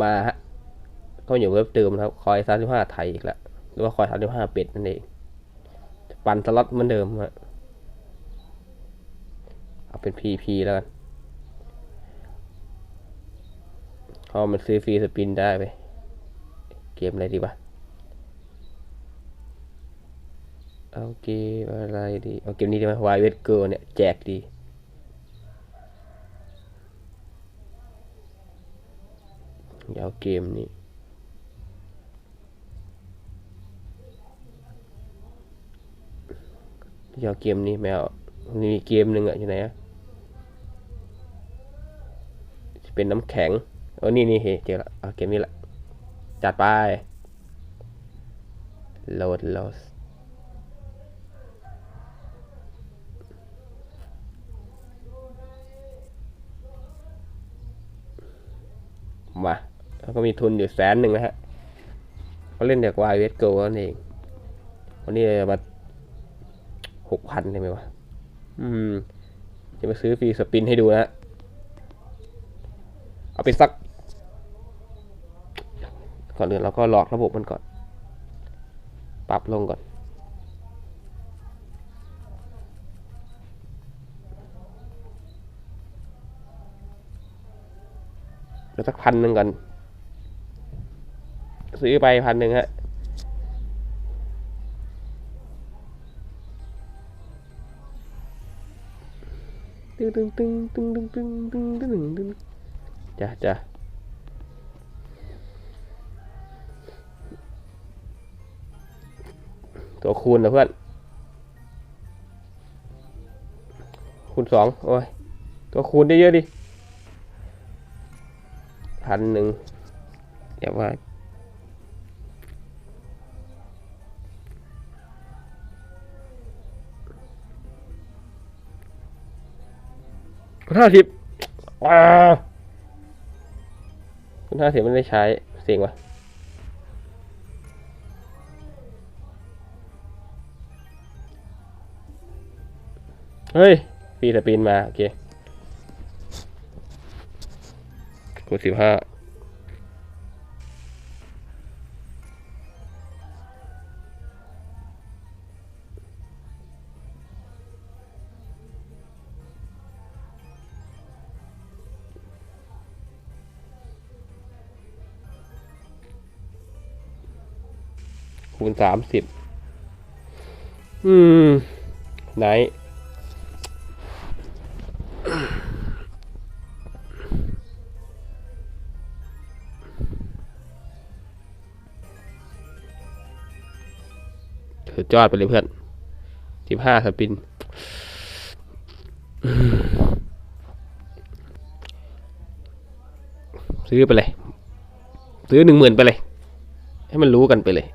มาฮะก็อยู่เว็บเดิมนะครับ คอยสามสิบห้าไทยอีกแล้วหรือว่าคอยสามสิบห้าเป็ดนั่นเอง ปันสล็อตเหมือนเดิมฮะเอาเป็น PP แล้วกันเพราะมันซื้อฟรีสปินได้ไป เกมอะไรดีวะเอาเกมอะไรดี เอาเกมนี้ดีไหมวายเวทเกิลเนี่ย แจกดี อ ยาเอาเกมนี้ยาเอาเกมนี้แมวมีเกมหนึ่งอะอยู่ไหนอะจะเป็นน้ำแข็งเออนี่นี่เฮ้เจอละเอาเกมนี้ละ จัดไปโหลดโหลดมา แล้วก็มีทุนอยู่แสนหนึ่งนะฮะเขาเล่นจากวายเวสโกนั่นเองวันนี้มาหกพันใช่ไหมวะ อืม จะมาซื้อฟรีสปินให้ดูนะฮะเอาไปสัก ก่อนอื่นเราก็หลอกระบบมันก่อน ปรับลงก่อนเดี๋ยวสักพันหนึ่งก่อน ซื้อไปพันหนึ่งฮะตึงตึงตึงตึงตึงตึงตึงตึงตึงจ้ะจ้ะตัวคูณนะเพื่อน คูณสองโอ้ย ตัวคูณได้เยอะดิพันหนึ่งเดี๋ยวว่า ห้าสิบว้าคุณห้าสิบไม่ได้ใช้เสียงวะเฮ้ยฟรีสปินมา โอเคกดสิบห้า คูณสามสิบอืม ไหน สุดยอดไปเลยเพื่อนสิบห้าสปิน ซื้อไปเลย ซื้อหนึ่งหมื่นไปเลย ให้มันรู้กันไปเลย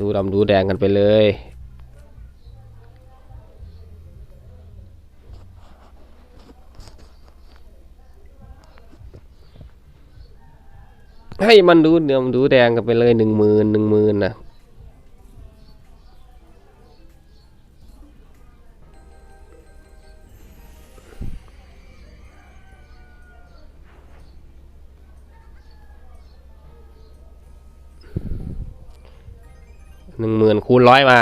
ดูดำดูแดงกันไปเลย ให้มันดูเนื้อมดูแดงกันไปเลยหนึ่งหมื่นหนึ่งหมื่นนะ หนึ่งหมื่นคูณร้อยมา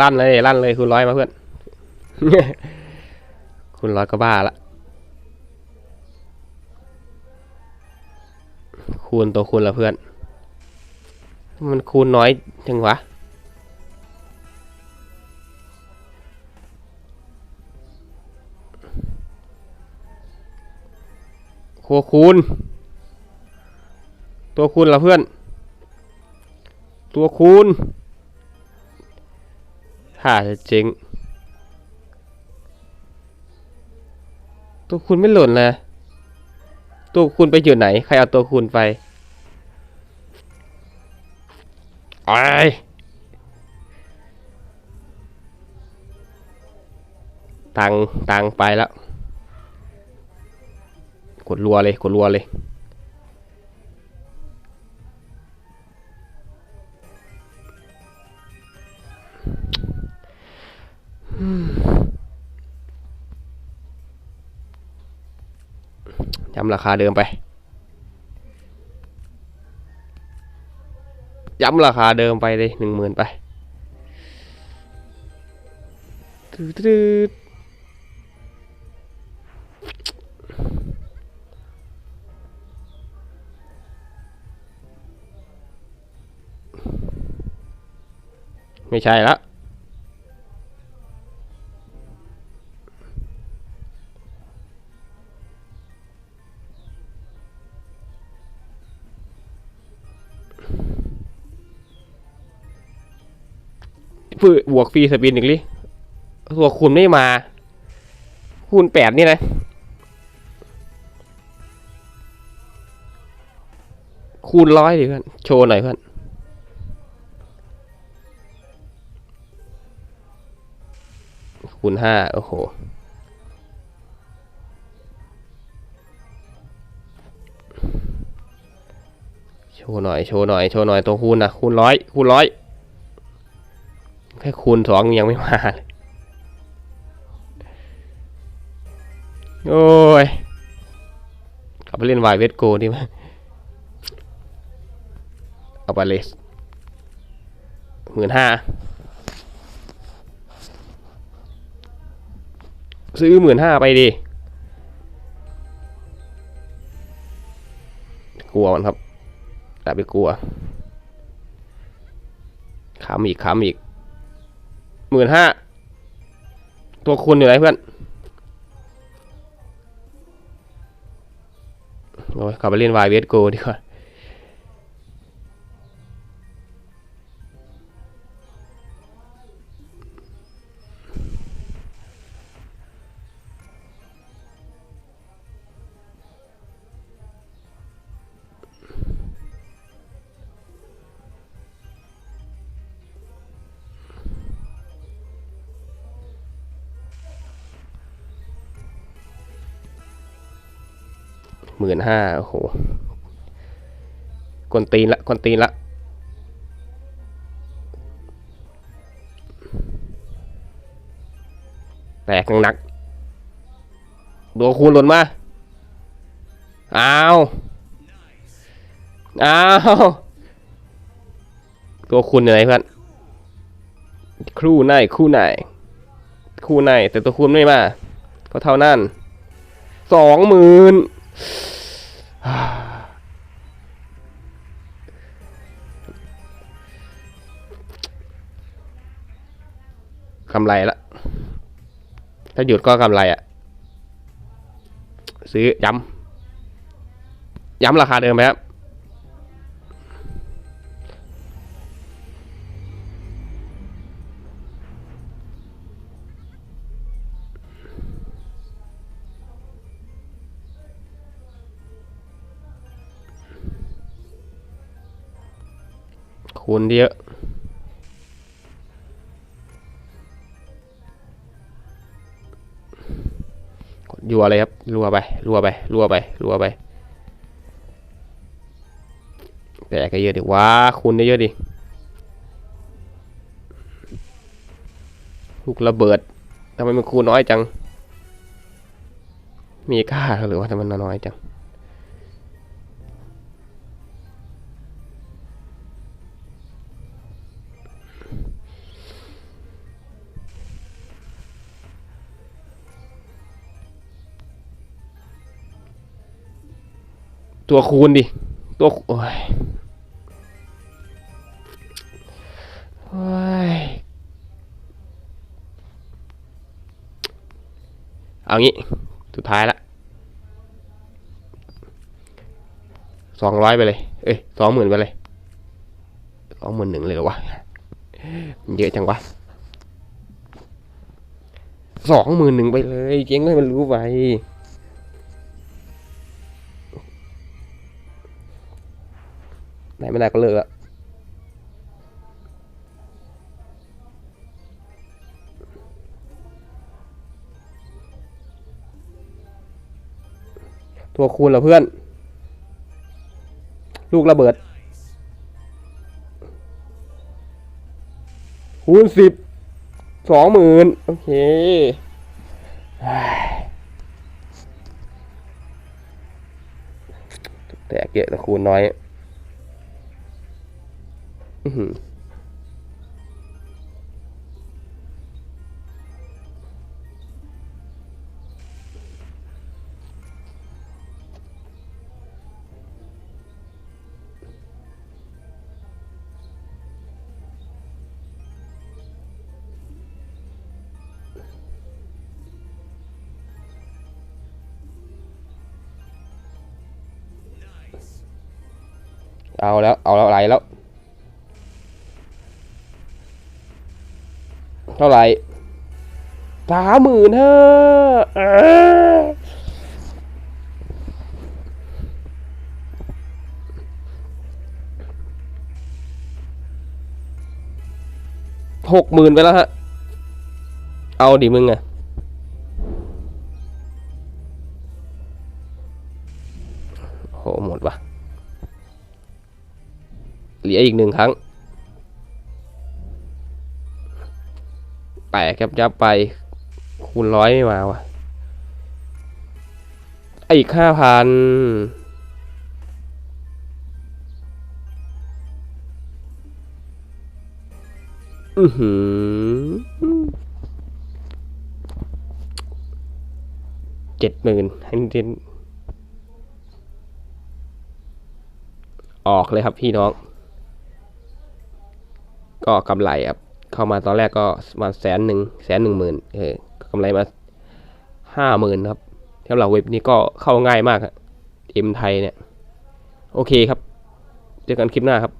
ลั่นเลยลั่นเลยคูณร้อยมาเพื่อนคูณร้อยก็บ้าละคูณตัวคูณละเพื่อน มันคูณน้อยจังวะคัวคูณ ตัวคูณละเพื่อน ตัวคูณ ถ้าจะเจ๊งตัวคูณไม่หล่นเลย ตัวคูณไปอยู่ไหน ใครเอาตัวคูณไปไอ้ตังตังไปแล้วกดรัวเลยกดรัวเลย ย้ำราคาเดิมไป ย้ำราคาเดิมไปเลยหนึ่งหมื่นไปตืดตืดไม่ใช่ละ ฝืบวกฟรีสปินอีกลิตัวคูณไม่มา คูณแปดนี่นะ คูณร้อยดิเพื่อน โชว์หน่อยเพื่อนคูณห้าโอ้โหโชว์หน่อย โชว์หน่อย โชว์หน่อย ตัวคูณนะคูณร้อย คูณร้อย ค่คูณสองยังไม่มาเลยโอ้ยกลับไปเล่นวายเวทโกดีไหมเอาไปเลยหมื่นห้าซื้อหมื่นห้าไปดิกลัวมันครับแต่ไปกลัวขำอีกขำอีก หมื่นห้าตัวคูณอยู่ไหนเพื่อนโอ้ยกลับไปเล่นวายเวสโกดีกว่า หมื่นห้าโอ้โหกวนตีนละกวนตีนละแตกหนักๆตัวคูณหล่นมา อ้าว อ้าว ตัวคูณอยู่ไหนเพื่อนครู่ในคู่ไหน คู่ในแต่ตัวคูณไม่มา ก็เท่านั้น สองหมื่น กำไรละ ถ้าหยุดก็กำไรอะซื้อย้ำ ย้ำราคาเดิมไหมครับ คูณเยอะ กดยัวเลยครับ รัวไป รัวไป รัวไป รัวไป แต่ก็เยอะดิว้าคูณได้เยอะดิ ลูกระเบิดทำไมมันคูณน้อยจัง มีค่าหรือว่าทำไมมันน้อยจัง ตัวคูณดิ ตัวโอ้ยโอ้ยเอางี้ สุดท้ายละสองร้อยไปเลย เอ้ยสองหมื่นไปเลยสองหมื่นหนึ่งเลยหรอวะมันเยอะจังวะสองหมื่นหนึ่งไปเลย เจ๊งให้มันรู้ไป ไม่ได้ก็เลิกละตัวคูณเหรอเพื่อน ลูกระเบิด คูณสิบสองหมื่นโอเคแตกเยอะต่คูณน้อย อื้อหือเอาแล้ว เอาแล้วอะไรแล้ว เท่าไหร่สามหมื่นห้าหกหมื่นไปแล้วฮะ เอาดิมึงอะโหหมดวะเหลืออีกหนึ่งครั้ง แตกยับยับไป คูณร้อยไม่มาว่ะอีกห้าพันอือหือเจ็ดหมื่นให้นิดออกเลยครับพี่น้อง ก็กำไรครับ เข้ามาตอนแรกก็มาแสนหนึ่งแสนหนึ่งหมื่นเออกำไรมาห้าหมื่นครับสำหรับเว็บนี้ก็เข้าง่ายมากเอ็มไทยเนี่ย โอเคครับ เจอกันคลิปหน้าครับ